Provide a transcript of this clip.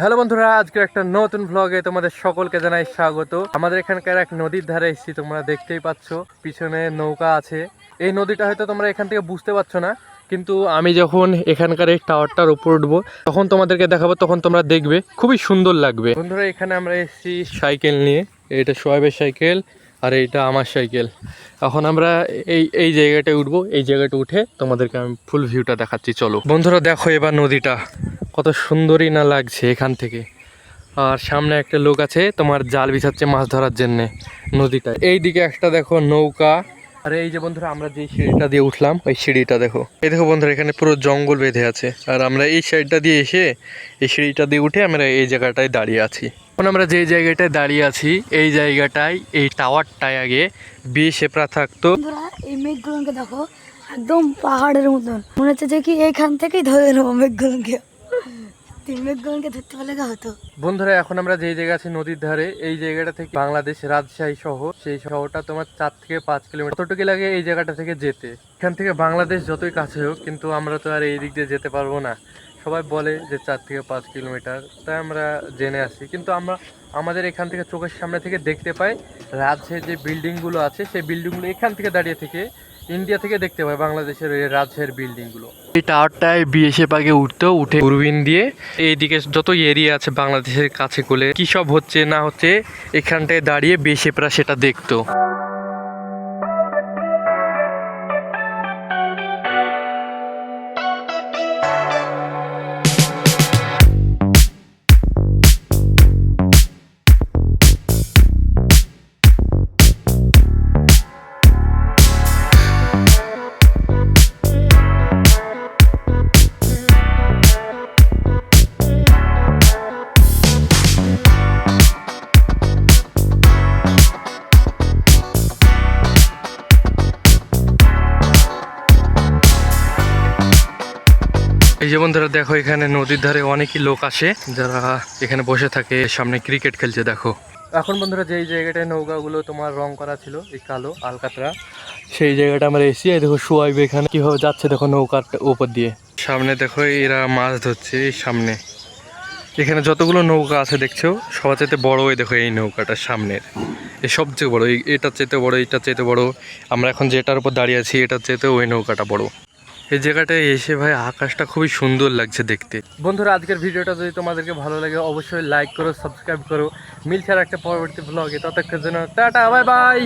Hello বন্ধুরা আজকে একটা নতুন ভ্লগে তোমাদের সকলকে জানাই স্বাগত। আমাদের এখানকার এক নদীর ধারে এসেছি, তোমরা দেখতেই পাচ্ছ, পিছনে নৌকা আছে। এই নদীটা হয়তো তোমরা এখান থেকে বুঝতে পারছ না, কিন্তু আমি যখন এখানকার এই টাওয়ারটার উপর উঠবো, তখন তোমাদেরকে দেখাবো, তখন তোমরা দেখবে, খুবই সুন্দর লাগবে। বন্ধুরা, এখানে আমরা এসেছি সাইকেল নিয়ে। এটা সোয়াবের সাইকেল, আর এইটা আমার সাইকেল। এখন আমরা এই এই জায়গাটায় উঠবো। এই জায়গাটা উঠে তোমাদেরকে আমি ফুল ভিউটা দেখাচ্ছি, চলো। বন্ধুরা, দেখো এবার নদীটা। কত সুন্দরই না লাগছে এখান থেকে। আর সামনে একটা লোক আছে, তোমার জাল বিছাচ্ছে মাছ ধরার জন্য নদীটা এই দিকে একটা দেখো নৌকা। আর এই যে বন্ধুরা, আমরা যে সিঁড়িটা দিয়ে উঠলাম, ওই সিঁড়িটা দেখো। এই দেখো বন্ধুরা, এখানে পুরো জঙ্গল বেঁধে আছে। আর আমরা এই সাইডটা দিয়ে এসে এই সিঁড়িটা দিয়ে উঠে আমরা এই জায়গাটায় দাঁড়িয়ে আছি। এখন আমরা যে জায়গাটায় দাঁড়িয়ে আছি, এই জায়গাটায়, এই টাওয়ারটায় আগে বিয়ে সেপরা থাকতো এই মেঘগুলোকে দেখো, একদম পাহাড়ের মতন। মনে হচ্ছে যে কি এইখান থেকেই ধরে নেব মেঘগুলোকে বন্ধুরা, এখন আমরা জায়গা আছি নদীর ধারে, এই জায়গাটা থেকে বাংলাদেশ রাজশাহী শহর, সেই শহরটা তোমার চার থেকে পাঁচ কিলোমিটার। কতটুকু লাগে এই জায়গাটা থেকে যেতে। এখান থেকে বাংলাদেশ যতই কাছে হোক, কিন্তু আমরা তো আর এই দিক দিয়ে যেতে পারব না। সবাই বলে যে চার থেকে পাঁচ কিলোমিটার তাই আমরা জেনে আসি কিন্তু আমরা আমাদের এখান থেকে চোখের সামনে থেকে দেখতে পাই, রাজশাহীর যে বিল্ডিংগুলো আছে, সেই বিল্ডিংগুলো এখান থেকে দাঁড়িয়ে থেকে ইন্ডিয়া থেকে দেখতে পাই, বাংলাদেশের এই রাজশাহীর বিল্ডিংগুলো এই টাওয়ারটায় বিএসএফ আগে উঠতো উঠে দূরবীন দিয়ে, এইদিকে যত এরিয়া আছে বাংলাদেশের কাছে কোলে কি সব হচ্ছে না হচ্ছে, এখানটায় দাঁড়িয়ে বিএসএফরা সেটা দেখতো। এই যে বন্ধুরা, দেখো এখানে নদীর ধারে অনেকই লোক আসে, যারা এখানে বসে থাকে, সামনে ক্রিকেট খেলছে, দেখো। এখন বন্ধুরা, যেই জায়গাটায় নৌকাগুলো তোমার রং করা ছিল, এই কালো আলকাতরা, সেই জায়গাটা আমরা এসি দেখো শুয়াইবে এখানে কীভাবে যাচ্ছে, দেখো নৌকার উপর দিয়ে। সামনে দেখো, এরা মাছ ধরছে, এই সামনে। এখানে যতগুলো নৌকা আছে, দেখছ, সবার চাইতে বড় ওই দেখো, এই নৌকাটা সামনের। এই সবচেয়ে বড় এটার চাইতে বড় এটার চাইতে বড়। আমরা এখন যেটার উপর দাঁড়িয়ে আছি, এটার চাইতে ওই নৌকাটা বড়। এই জায়গাটায় এসে ভাই আকাশটা খুবই সুন্দর লাগছে দেখতে। বন্ধুরা, আজকের ভিডিওটা যদি তোমাদেরকে ভালো লাগে, অবশ্যই লাইক করো সাবস্ক্রাইব করো। মিলছে আর একটা পরবর্তী ব্লগে ততক্ষণের জন্য টাটা বাই বাই